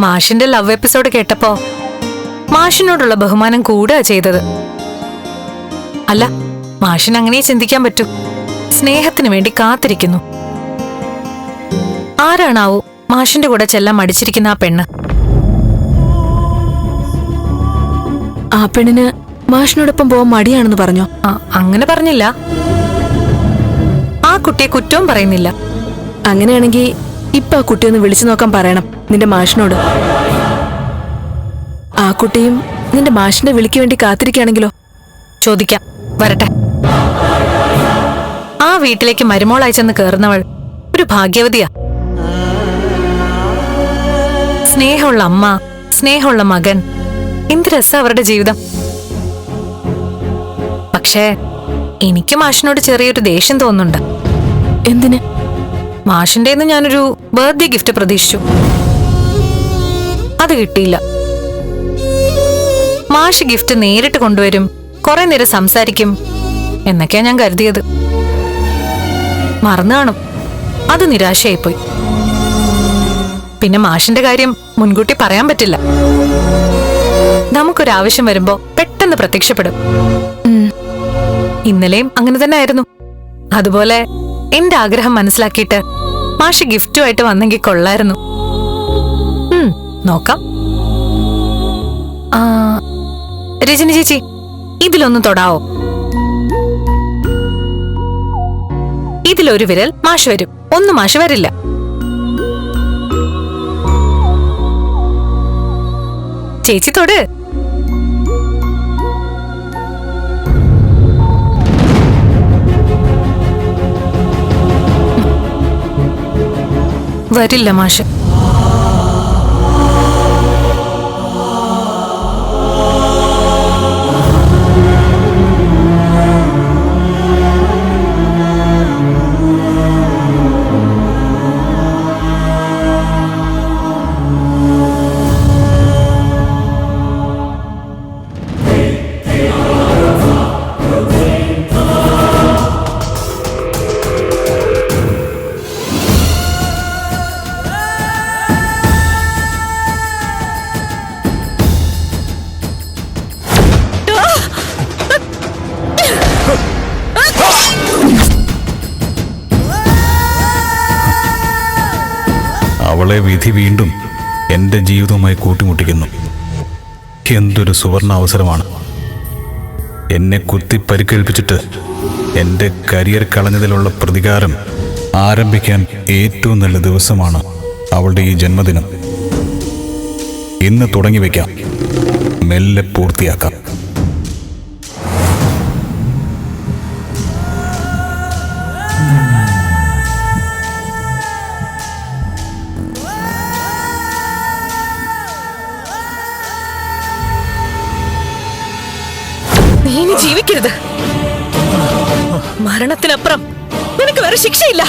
മാഷിന്റെ love episode കേട്ടപ്പോ മാഷിനോടുള്ള ബഹുമാനം കൂടുക ചെയ്തത്. അല്ല മാഷിന് അങ്ങനെ ചിന്തിക്കാൻ പറ്റൂ. സ്നേഹത്തിന് വേണ്ടി കാത്തിരിക്കുന്നു. ആരാണാവോ മാഷിന്റെ കൂടെ ചെല്ലാൻ മടിച്ചിരിക്കുന്ന ആ പെണ്ണ്. ആ പെണ്ണിന് മാഷിനോടൊപ്പം പോവാൻ മടിയാണെന്ന് പറഞ്ഞോ? അങ്ങനെ പറഞ്ഞില്ല. ആ കുട്ടിയെ കുറ്റവും പറയുന്നില്ല. അങ്ങനെയാണെങ്കിൽ ഇപ്പൊ ആ കുട്ടിയൊന്ന് വിളിച്ചു നോക്കാൻ പറയണം നിന്റെ മാഷിനോട്. ആ കുട്ടിയും നിന്റെ മാഷിന്റെ വിളിക്ക് വേണ്ടി കാത്തിരിക്കുകയാണെങ്കിലോ? ചോദിക്കാം വരട്ടെ. ആ വീട്ടിലേക്ക് മരുമോളായി ചെന്ന് കയറുന്നവൾ ഒരു ഭാഗ്യവതിയാ. സ്നേഹമുള്ള അമ്മ സ്നേഹമുള്ള മകൻ എന്ത് രസ അവരുടെ ജീവിതം. പക്ഷേ എനിക്ക് മാഷിനോട് ചെറിയൊരു ദേഷ്യം തോന്നുന്നുണ്ട്. എന്തിന്? മാഷിന്റെ ഞാനൊരു ബർത്ത്ഡേ ഗിഫ്റ്റ് പ്രതീക്ഷിച്ചു. അത് കിട്ടിയില്ല. മാഷ് ഗിഫ്റ്റ് നേരിട്ട് കൊണ്ടുവരും കുറെ നേരം സംസാരിക്കും എന്നൊക്കെയാ ഞാൻ കരുതിയത്. മറന്നു കാണും. അത് നിരാശയായിപ്പോയി. പിന്നെ മാഷിന്റെ കാര്യം മുൻകൂട്ടി പറയാൻ പറ്റില്ല. നമുക്കൊരാവശ്യം വരുമ്പോ പെട്ടെന്ന് പ്രത്യക്ഷപ്പെടും. ഇന്നലെയും അങ്ങനെ തന്നെ ആയിരുന്നു. അതുപോലെ എന്റെ ആഗ്രഹം മനസ്സിലാക്കിയിട്ട് മാഷ് ഗിഫ്റ്റുമായിട്ട് വന്നെങ്കിൽ കൊള്ളായിരുന്നു. നോക്കാം. രജനി ചേച്ചി ഇതിലൊന്ന് തൊടാവോ? ഇതിലൊരു വിരൽ മാഷ് വരും. ഒന്ന് മാഷ് വരില്ല. ചേച്ചി തൊട്. വരില്ല മാഷ്. അവളെ വിധി വീണ്ടും എന്റെ ജീവിതവുമായി കൂട്ടിമുട്ടിക്കുന്നു. എന്തൊരു സുവർണ അവസരമാണ്. എന്നെ കുത്തി പരിക്കേൽപ്പിച്ചിട്ട് എന്റെ കരിയർ കളഞ്ഞതിലുള്ള പ്രതികാരം ആരംഭിക്കാൻ ഏറ്റവും നല്ല ദിവസമാണ് അവളുടെ ഈ ജന്മദിനം. ഇന്ന് തുടങ്ങി വയ്ക്കാം. മെല്ലെ പൂർത്തിയാക്കാം. ഇനി ജീവിക്കരുത്. മരണത്തിനപ്പുറം നിനക്ക് വേറെ ശിക്ഷയില്ല.